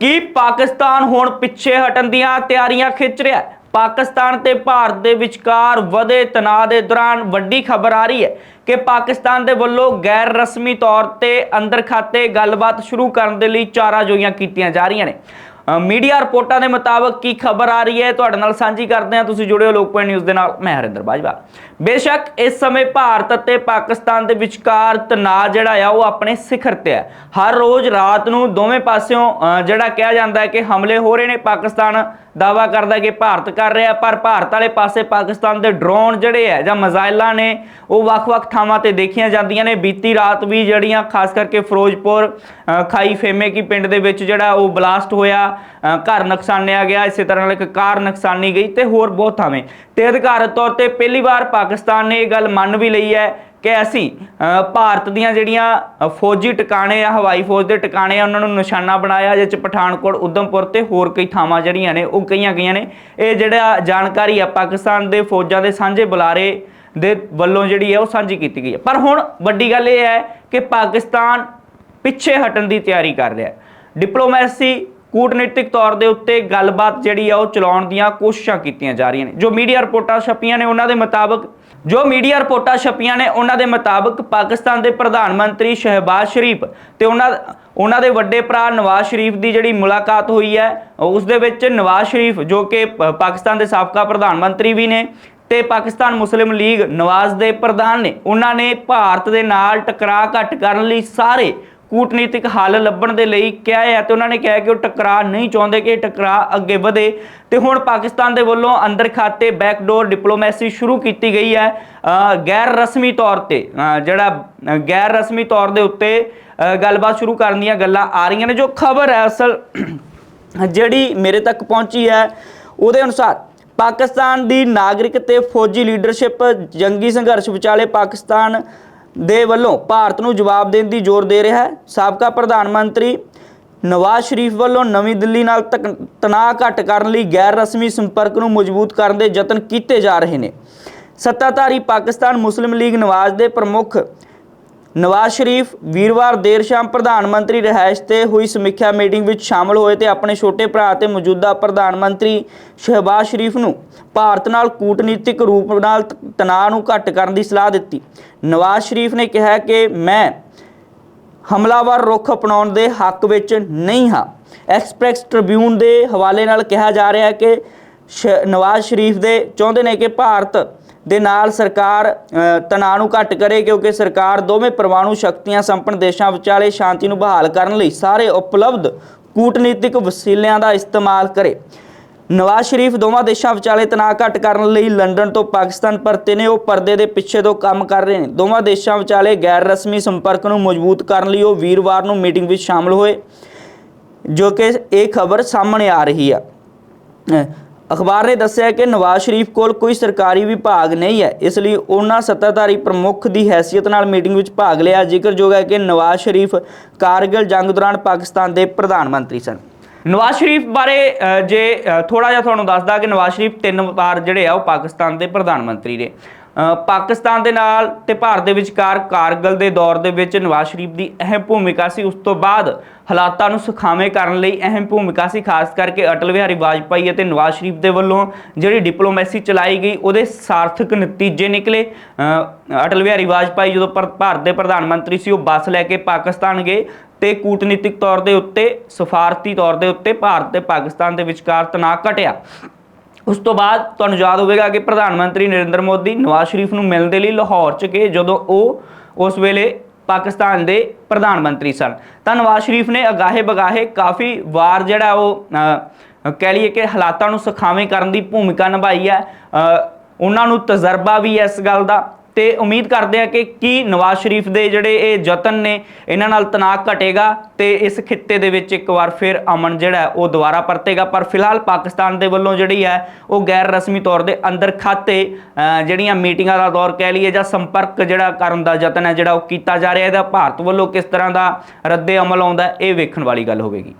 ਕੀ ਪਾਕਿਸਤਾਨ ਹੁਣ ਪਿੱਛੇ ਹਟਣ ਦੀਆਂ ਤਿਆਰੀਆਂ ਖਿੱਚ ਰਿਹਾ ਹੈ? ਪਾਕਿਸਤਾਨ ਤੇ ਭਾਰਤ ਦੇ ਵਿਚਕਾਰ ਵਧੇ ਤਣਾਅ ਦੇ ਦੌਰਾਨ ਵੱਡੀ ਖਬਰ ਆ ਰਹੀ ਹੈ ਕਿ ਪਾਕਿਸਤਾਨ ਦੇ ਵੱਲੋਂ ਗੈਰ ਰਸਮੀ ਤੌਰ ਤੇ ਅੰਦਰ ਖਾਤੇ ਗੱਲਬਾਤ ਸ਼ੁਰੂ ਕਰਨ ਦੇ ਲਈ ਚਾਰਾਜੋਈਆਂ ਕੀਤੀਆਂ ਜਾ ਰਹੀਆਂ ਨੇ। ਮੀਡੀਆ ਰਿਪੋਰਟਾਂ ਦੇ ਮੁਤਾਬਕ ਕੀ ਖਬਰ ਆ ਰਹੀ ਹੈ ਤੁਹਾਡੇ ਨਾਲ ਸਾਂਝੀ ਕਰਦੇ ਹਾਂ। ਤੁਸੀਂ ਜੁੜਿਓ ਲੋਕਪਾਲ ਨਿਊਜ਼ ਦੇ ਨਾਲ ਮੈਂ ਹਰਿੰਦਰ ਬਾਜਵਾ। ਬੇਸ਼ੱਕ ਇਸ ਸਮੇਂ ਭਾਰਤ ਅਤੇ ਪਾਕਿਸਤਾਨ ਦੇ ਵਿਚਕਾਰ ਤਣਾਅ ਜਿਹੜਾ ਆ ਉਹ ਆਪਣੇ ਸਿਖਰ ਤੇ ਹੈ। ਹਰ ਰੋਜ਼ ਰਾਤ ਨੂੰ ਦੋਵੇਂ ਪਾਸਿਓਂ ਅ, ਜਿਹੜਾ ਕਿਹਾ ਜਾਂਦਾ ਹੈ ਕਿ ਹਮਲੇ ਹੋ ਰਹੇ ਨੇ ਪਾਕਿਸਤਾਨ ਦਾਵਾ ਕਰਦਾ ਕਿ ਭਾਰਤ ਕਰ ਰਿਹਾ, ਪਰ ਭਾਰਤ ਵਾਲੇ ਪਾਸੇ ਪਾਕਿਸਤਾਨ ਦੇ ਡਰੋਨ ਜਿਹੜੇ ਹੈ ਜਾਂ ਮਜ਼ਾਇਲਾਂ ਨੇ, ਉਹ ਵੱਖ-ਵੱਖ ਥਾਵਾਂ ਤੇ ਦੇਖੀਆਂ ਜਾਂਦੀਆਂ ਨੇ। ਬੀਤੀ ਰਾਤ ਵੀ ਜਿਹੜੀਆਂ, ਖਾਸ ਕਰਕੇ ਫਿਰੋਜ਼ਪੁਰ ਖਾਈ ਫੇਮੇ ਕੀ ਪਿੰਡ ਦੇ ਵਿੱਚ ਜਿਹੜਾ ਉਹ ਬਲਾਸਟ ਹੋਇਆ ਘਰ ਨੁਕਸਾਨਿਆ ਗਿਆ। ਇਸੇ ਤਰ੍ਹਾਂ ਨਾਲ ਇੱਕ ਕਾਰ ਨੁਕਸਾਨੀ ਗਈ ਤੇ ਹੋਰ ਬਹੁਤ ਥਾਵੇਂ। ਤੇ ਅਧਿਕਾਰਤ ਤੌਰ ਤੇ ਪਹਿਲੀ ਵਾਰ ਪਾਕਿਸਤਾਨ ਨੇ ਇਹ ਗੱਲ ਮੰਨ ਵੀ ਲਈ ਹੈ ਕਿ ਅਸੀਂ ਭਾਰਤ ਦੀਆਂ ਜਿਹੜੀਆਂ ਫੌਜੀ ਟਿਕਾਣੇ ਆ, ਹਵਾਈ ਫੌਜ ਦੇ ਟਿਕਾਣੇ ਆ, ਉਹਨਾਂ ਨੂੰ ਨਿਸ਼ਾਨਾ ਬਣਾਇਆ ਜਿਸ ਚ ਪਠਾਨਕੋਟ ਉਧਮਪੁਰ ਤੇ ਹੋਰ ਕਈ ਥਾਵਾਂ ਜਿਹੜੀਆਂ ਨੇ, ਉਹ ਕਈਆਂ ਗਈਆਂ ਨੇ। ਇਹ ਜਿਹੜਾ ਜਾਣਕਾਰੀ ਆ, ਪਾਕਿਸਤਾਨ ਦੇ ਫੌਜਾਂ ਦੇ ਸਾਂਝੇ ਬੁਲਾਰੇ ਦੇ ਵੱਲੋਂ ਜਿਹੜੀ ਹੈ ਉਹ ਸਾਂਝੀ ਕੀਤੀ ਗਈ ਹੈ ਪਰ ਹੁਣ ਵੱਡੀ ਗੱਲ ਇਹ ਹੈ ਕਿ ਪਾਕਿਸਤਾਨ ਪਿੱਛੇ ਹਟਣ ਦੀ ਤਿਆਰੀ ਕਰ ਰਿਹਾ ਹੈ। ਡਿਪਲੋਮੈਸੀ ਕੂਟਨੀਤਿਕ ਤੌਰ ਦੇ ਉੱਤੇ ਗੱਲਬਾਤ ਜਿਹੜੀ ਆ ਉਹ ਚਲਾਉਣ ਦੀਆਂ ਕੋਸ਼ਿਸ਼ਾਂ ਕੀਤੀਆਂ ਜਾ ਰਹੀਆਂ ਨੇ। ਜੋ ਮੀਡੀਆ ਰਿਪੋਰਟਾਂ ਛਪੀਆਂ ਨੇ ਉਹਨਾਂ ਦੇ ਮੁਤਾਬਕ, ਜੋ ਮੀਡੀਆ ਰਿਪੋਰਟਾਂ ਛਪੀਆਂ ਨੇ ਉਹਨਾਂ ਦੇ ਮੁਤਾਬਕ ਪਾਕਿਸਤਾਨ ਦੇ ਪ੍ਰਧਾਨ ਮੰਤਰੀ ਸ਼ਹਿਬਾਜ਼ ਸ਼ਰੀਫ ਤੇ ਉਹਨਾਂ ਉਹਨਾਂ ਦੇ ਵੱਡੇ ਭਰਾ ਨਵਾਜ਼ ਸ਼ਰੀਫ ਦੀ ਜਿਹੜੀ ਮੁਲਾਕਾਤ ਹੋਈ ਹੈ, ਉਸ ਦੇ ਵਿੱਚ ਨਵਾਜ਼ ਸ਼ਰੀਫ ਜੋ ਕਿ ਪਾਕਿਸਤਾਨ ਦੇ ਸਾਬਕਾ ਪ੍ਰਧਾਨ ਮੰਤਰੀ ਵੀ ਨੇ ਤੇ ਪਾਕਿਸਤਾਨ ਮੁਸਲਿਮ ਲੀਗ ਨਵਾਜ਼ ਦੇ ਪ੍ਰਧਾਨ ਨੇ। ਉਹਨਾਂ ਨੇ ਭਾਰਤ ਦੇ ਨਾਲ ਟਕਰਾਅ ਘੱਟ ਕਰਨ ਲਈ ਸਾਰੇ ਕੂਟਨੀਤਿਕ ਹੱਲ ਲੱਭਣ ਦੇ ਲਈ ਕਿਹਾ ਹੈ ਤੇ ਉਹਨਾਂ ਨੇ ਕਿਹਾ ਕਿ ਉਹ ਟਕਰਾਅ ਨਹੀਂ ਚਾਹੁੰਦੇ ਕਿ ਟਕਰਾਅ ਅੱਗੇ ਵਧੇ। ਤੇ ਹੁਣ ਪਾਕਿਸਤਾਨ ਦੇ ਵੱਲੋਂ ਅੰਦਰ ਖਾਤੇ ਬੈਕਡੋਰ ਡਿਪਲੋਮੈਸੀ ਸ਼ੁਰੂ ਕੀਤੀ ਗਈ ਹੈ। ਗੈਰ ਰਸਮੀ ਤੌਰ ਤੇ ਜਿਹੜਾ ਗੈਰ ਰਸਮੀ ਤੌਰ ਦੇ ਉੱਤੇ ਅ, ਗੱਲਬਾਤ ਸ਼ੁਰੂ ਕਰਨ ਦੀਆਂ ਗੱਲਾਂ ਆ ਰਹੀਆਂ ਨੇ। ਜੋ ਖਬਰ ਹੈ ਅਸਲ ਜਿਹੜੀ ਮੇਰੇ ਤੱਕ ਪਹੁੰਚੀ ਹੈ ਉਹਦੇ ਅਨੁਸਾਰ ਪਾਕਿਸਤਾਨ ਦੀ ਨਾਗਰਿਕ ਤੇ ਫੌਜੀ ਲੀਡਰਸ਼ਿਪ ਜੰਗੀ ਸੰਘਰਸ਼ ਵਿਚਾਲੇ ਪਾਕਿਸਤਾਨ ਦੇ ਵੱਲੋਂ ਭਾਰਤ ਨੂੰ ਜਵਾਬ ਦੇਣ ਦੀ ਜ਼ੋਰ ਦੇ ਰਿਹਾ ਹੈ। ਸਾਬਕਾ ਪ੍ਰਧਾਨ ਮੰਤਰੀ ਨਵਾਜ਼ ਸ਼ਰੀਫ ਵੱਲੋਂ ਨਵੀਂ ਦਿੱਲੀ ਨਾਲ ਤਕ- ਤਣਾਅ ਘੱਟ ਕਰਨ ਲਈ ਗੈਰ ਰਸਮੀ ਸੰਪਰਕ ਨੂੰ ਮਜ਼ਬੂਤ ਕਰਨ ਦੇ ਯਤਨ ਕੀਤੇ ਜਾ ਰਹੇ ਨੇ। ਸੱਤਾਧਾਰੀ ਪਾਕਿਸਤਾਨ ਮੁਸਲਿਮ ਲੀਗ ਨਵਾਜ਼ ਦੇ ਪ੍ਰਮੁੱਖ ਨਵਾਜ਼ ਸ਼ਰੀਫ ਵੀਰਵਾਰ ਦੇਰ ਸ਼ਾਮ ਪ੍ਰਧਾਨ ਮੰਤਰੀ ਰਿਹਾਇਸ਼ ਤੇ ਹੋਈ ਸਮੀਖਿਆ ਮੀਟਿੰਗ ਵਿੱਚ ਸ਼ਾਮਲ ਹੋਏ ਤੇ ਆਪਣੇ ਛੋਟੇ ਭਰਾ ਤੇ ਮੌਜੂਦਾ ਪ੍ਰਧਾਨ ਮੰਤਰੀ ਸ਼ਹਿਬਾਜ਼ ਸ਼ਰੀਫ ਨੂੰ ਭਾਰਤ ਨਾਲ ਕੂਟਨੀਤਿਕ ਰੂਪ ਨਾਲ ਤਣਾਅ ਨੂੰ ਘੱਟ ਕਰਨ ਦੀ ਸਲਾਹ ਦਿੱਤੀ। ਨਵਾਜ਼ ਸ਼ਰੀਫ ਨੇ ਕਿਹਾ ਕਿ ਮੈਂ ਹਮਲਾਵਰ ਰੁਖ ਅਪਣਾਉਣ ਦੇ ਹੱਕ ਵਿੱਚ ਨਹੀਂ ਹਾਂ। ਐਕਸਪ੍ਰੈਸ ਟ੍ਰਿਬਿਊਨ ਦੇ ਹਵਾਲੇ ਨਾਲ ਕਿਹਾ ਜਾ ਰਿਹਾ ਹੈ ਕਿ ਸ਼- ਨਵਾਜ਼ ਸ਼ਰੀਫ ਦੇ ਚਾਹੁੰਦੇ ਨੇ ਕਿ ਭਾਰਤ ਦੇ ਨਾਲ ਸਰਕਾਰ ਤਣਾਅ ਨੂੰ ਘੱਟ ਕਰੇ ਕਿਉਂਕਿ ਸਰਕਾਰ ਦੋਵੇਂ ਪਰਮਾਣੂ ਸ਼ਕਤੀਆਂ ਸੰਪੰਨ ਦੇਸ਼ਾਂ ਵਿਚਾਲੇ ਸ਼ਾਂਤੀ ਨੂੰ ਬਹਾਲ ਕਰਨ ਲਈ ਸਾਰੇ ਉਪਲਬਧ ਕੂਟਨੀਤਿਕ ਵਸੀਲਿਆਂ ਦਾ ਇਸਤੇਮਾਲ ਕਰੇ। ਨਵਾਜ਼ ਸ਼ਰੀਫ ਦੋਵਾਂ ਦੇਸ਼ਾਂ ਵਿਚਾਲੇ ਤਣਾਅ ਘੱਟ ਕਰਨ ਲਈ ਲੰਡਨ ਤੋਂ ਪਾਕਿਸਤਾਨ ਪਰਤੇ ਨੇ, ਉਹ ਪਰਦੇ ਦੇ ਪਿੱਛੇ ਤੋਂ ਕੰਮ ਕਰ ਰਹੇ ਨੇ। ਦੋਵਾਂ ਦੇਸ਼ਾਂ ਵਿਚਾਲੇ ਗੈਰ ਰਸਮੀ ਸੰਪਰਕ ਨੂੰ ਮਜ਼ਬੂਤ ਕਰਨ ਲਈ ਉਹ ਵੀਰਵਾਰ ਨੂੰ ਮੀਟਿੰਗ ਵਿੱਚ ਸ਼ਾਮਲ ਹੋਏ, ਜੋ ਕਿ ਇਹ ਖਬਰ ਸਾਹਮਣੇ ਆ ਰਹੀ ਆ। ਅਖਬਾਰ ਨੇ ਦੱਸਿਆ ਕਿ ਨਵਾਜ਼ ਸ਼ਰੀਫ ਕੋਲ ਕੋਈ ਸਰਕਾਰੀ ਵਿਭਾਗ ਨਹੀਂ ਹੈ, ਇਸ ਲਈ ਉਹਨਾਂ ਸੱਤਾਧਾਰੀ ਪ੍ਰਮੁੱਖ ਦੀ ਹੈਸੀਅਤ ਨਾਲ ਮੀਟਿੰਗ ਵਿੱਚ ਭਾਗ ਲਿਆ। ਜ਼ਿਕਰਯੋਗ ਹੈ ਕਿ ਨਵਾਜ਼ ਸ਼ਰੀਫ ਕਾਰਗਿਲ ਜੰਗ ਦੌਰਾਨ ਪਾਕਿਸਤਾਨ ਦੇ ਪ੍ਰਧਾਨ ਮੰਤਰੀ ਸਨ। ਨਵਾਜ਼ ਸ਼ਰੀਫ ਬਾਰੇ ਜੇ ਥੋੜਾ ਜਿਹਾ ਤੁਹਾਨੂੰ ਦੱਸਦਾ ਕਿ ਨਵਾਜ਼ ਸ਼ਰੀਫ ਤਿੰਨ ਵਾਰ ਜਿਹੜੇ ਆ ਉਹ ਪਾਕਿਸਤਾਨ ਦੇ ਪ੍ਰਧਾਨ ਮੰਤਰੀ ਨੇ। ਪਾਕਿਸਤਾਨ ਦੇ ਨਾਲ ਤੇ ਭਾਰਤ ਦੇ ਵਿਚਕਾਰ ਕਾਰਗਲ ਦੇ ਦੌਰ ਦੇ ਵਿੱਚ ਨਵਾਜ਼ ਸ਼ਰੀਫ ਦੀ ਅਹਿਮ ਭੂਮਿਕਾ ਸੀ। ਉਸ ਤੋਂ ਬਾਅਦ ਹਾਲਾਤਾਂ ਨੂੰ ਸੁਖਾਵੇਂ ਕਰਨ ਲਈ ਅਹਿਮ ਭੂਮਿਕਾ ਸੀ, ਖਾਸ ਕਰਕੇ ਅਟਲ ਬਿਹਾਰੀ ਵਾਜਪਾਈ ਅਤੇ ਨਵਾਜ਼ ਸ਼ਰੀਫ ਦੇ ਵੱਲੋਂ ਜਿਹੜੀ ਡਿਪਲੋਮੈਸੀ ਚਲਾਈ ਗਈ, ਉਹਦੇ ਸਾਰਥਕ ਨਤੀਜੇ ਨਿਕਲੇ। ਅਟਲ ਬਿਹਾਰੀ ਵਾਜਪਾਈ ਜਦੋਂ ਪਰ- ਭਾਰਤ ਦੇ ਪ੍ਰਧਾਨ ਮੰਤਰੀ ਸੀ, ਉਹ ਬੱਸ ਲੈ ਕੇ ਪਾਕਿਸਤਾਨ ਗਏ ਤੇ ਕੂਟਨੀਤਿਕ ਤੌਰ ਦੇ ਉੱਤੇ, ਸਫਾਰਤੀ ਤੌਰ ਦੇ ਉੱਤੇ ਭਾਰਤ ਤੇ ਪਾਕਿਸਤਾਨ ਦੇ ਵਿਚਕਾਰ ਤਣਾਅ ਘਟਿਆ। ਉਸ ਤੋਂ ਬਾਅਦ ਤੁਹਾਨੂੰ ਯਾਦ ਹੋਵੇਗਾ ਕਿ ਪ੍ਰਧਾਨ ਮੰਤਰੀ ਨਰਿੰਦਰ ਮੋਦੀ ਨਵਾਜ਼ ਸ਼ਰੀਫ ਨੂੰ ਮਿਲਣ ਦੇ ਲਈ ਲਾਹੌਰ ਚ ਗਏ, ਜਦੋਂ ਉਹ ਉਸ ਵੇਲੇ ਪਾਕਿਸਤਾਨ ਦੇ ਪ੍ਰਧਾਨ ਮੰਤਰੀ ਸਨ। ਤਾਂ ਨਵਾਜ਼ ਸ਼ਰੀਫ ਨੇ ਅਗਾਹੇ ਬਗਾਹੇ ਕਾਫੀ ਵਾਰ ਜਿਹੜਾ ਉਹ ਕਹਿ ਲਈਏ ਕਿ ਹਾਲਾਤਾਂ ਨੂੰ ਸੁਖਾਵੇਂ ਕਰਨ ਦੀ ਭੂਮਿਕਾ ਨਿਭਾਈ ਹੈ। ਉਹਨਾਂ ਨੂੰ ਤਜਰਬਾ ਵੀ ਹੈ ਇਸ ਗੱਲ ਦਾ। ਤੇ ਉਮੀਦ ਕਰਦੇ ਆ ਕਿ ਕੀ ਨਵਾਜ਼ ਸ਼ਰੀਫ ਦੇ ਜਿਹੜੇ ਇਹ ਯਤਨ ਨੇ, ਇਹਨਾਂ ਨਾਲ ਤਣਾਅ ਘਟੇਗਾ ਤੇ ਇਸ ਖਿੱਤੇ ਦੇ ਵਿੱਚ ਇੱਕ ਵਾਰ ਫਿਰ ਅਮਨ ਜਿਹੜਾ ਉਹ ਦੁਬਾਰਾ ਪਰਤੇਗਾ। ਪਰ ਫਿਲਹਾਲ ਪਾਕਿਸਤਾਨ ਦੇ ਵੱਲੋਂ ਜਿਹੜੀ ਹੈ, ਉਹ ਗੈਰ ਰਸਮੀ ਤੌਰ ਦੇ ਅੰਦਰ ਖਾਤੇ ਜਿਹੜੀਆਂ ਮੀਟਿੰਗਾਂ ਦਾ ਦੌਰ ਕਹਿ ਲਈਏ ਜਾਂ ਸੰਪਰਕ ਜਿਹੜਾ ਕਰਨ ਦਾ ਯਤਨ ਹੈ, ਜਿਹੜਾ ਉਹ ਕੀਤਾ ਜਾ ਰਿਹਾ, ਇਹਦਾ ਭਾਰਤ ਵੱਲੋਂ ਕਿਸ ਤਰ੍ਹਾਂ ਦਾ ਰੱਦੇ ਅਮਲ ਆਉਂਦਾ ਇਹ ਵੇਖਣ ਵਾਲੀ ਗੱਲ ਹੋਵੇਗੀ।